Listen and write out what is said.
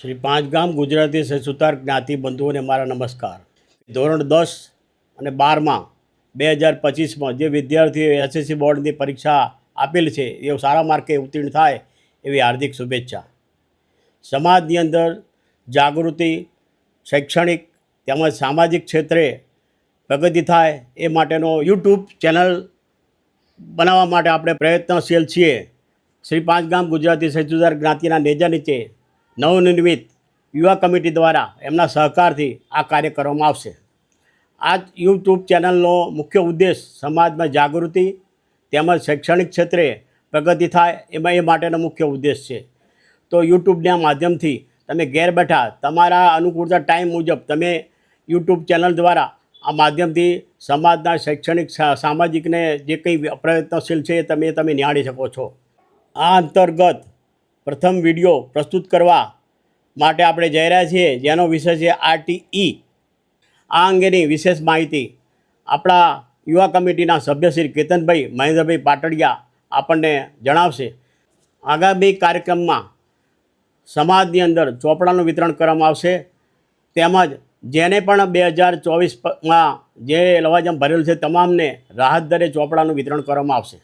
શ્રી પાંચગામ ગુજરાતી સસુતાર જ્ઞાતિ બંધુઓને મારા નમસ્કાર. ધોરણ દસ અને બારમાં બે હજાર પચીસમાં જે વિદ્યાર્થીઓ એસએસસી બોર્ડની પરીક્ષા આપેલ છે એ સારા માર્કે ઉત્તીર્ણ થાય એવી હાર્દિક શુભેચ્છા. સમાજની અંદર જાગૃતિ, શૈક્ષણિક તેમજ સામાજિક ક્ષેત્રે પ્રગતિ થાય એ માટેનો યુટ્યુબ ચેનલ બનાવવા માટે આપણે પ્રયત્નશીલ છીએ. શ્રી પાંચગામ ગુજરાતી સચુદાર જ્ઞાતિના નેજા નીચે નવનિર્મિત યુવા કમિટી દ્વારા એમના સહકારથી આ કાર્ય કરવામાં આવશે. આ યુટ્યુબ ચેનલનો મુખ્ય ઉદ્દેશ સમાજમાં જાગૃતિ તેમજ શૈક્ષણિક ક્ષેત્રે પ્રગતિ થાય એમાં એ માટેનો મુખ્ય ઉદ્દેશ છે. તો યુટ્યુબના માધ્યમથી તમે ઘેર બેઠા તમારા અનુકૂળતા ટાઈમ મુજબ તમે યુટ્યુબ ચેનલ દ્વારા આ માધ્યમથી સમાજના શૈક્ષણિક સામાજિકને જે કંઈ પ્રયત્નશીલ છે તમે તમે નિહાળી શકો છો. આ અંતર્ગત પ્રથમ વીડિયો પ્રસ્તુત કરવા માટે આપણે જઈ રહ્યા છીએ, જેનો વિષય છે આરટીઈ. આ અંગેની વિશેષ માહિતી આપણા યુવા કમિટીના સભ્ય શ્રી કેતનભાઈ મહેન્દ્રભાઈ પાટડિયા આપણને જણાવશે. આગામી કાર્યક્રમમાં સમાજની અંદર ચોપડાનું વિતરણ કરવામાં આવશે. તેમજ જેને પણ બે હજાર ચોવીસમાં જે લવાજમ ભરેલું છે, તમામને રાહત દરે ચોપડાનું વિતરણ કરવામાં આવશે.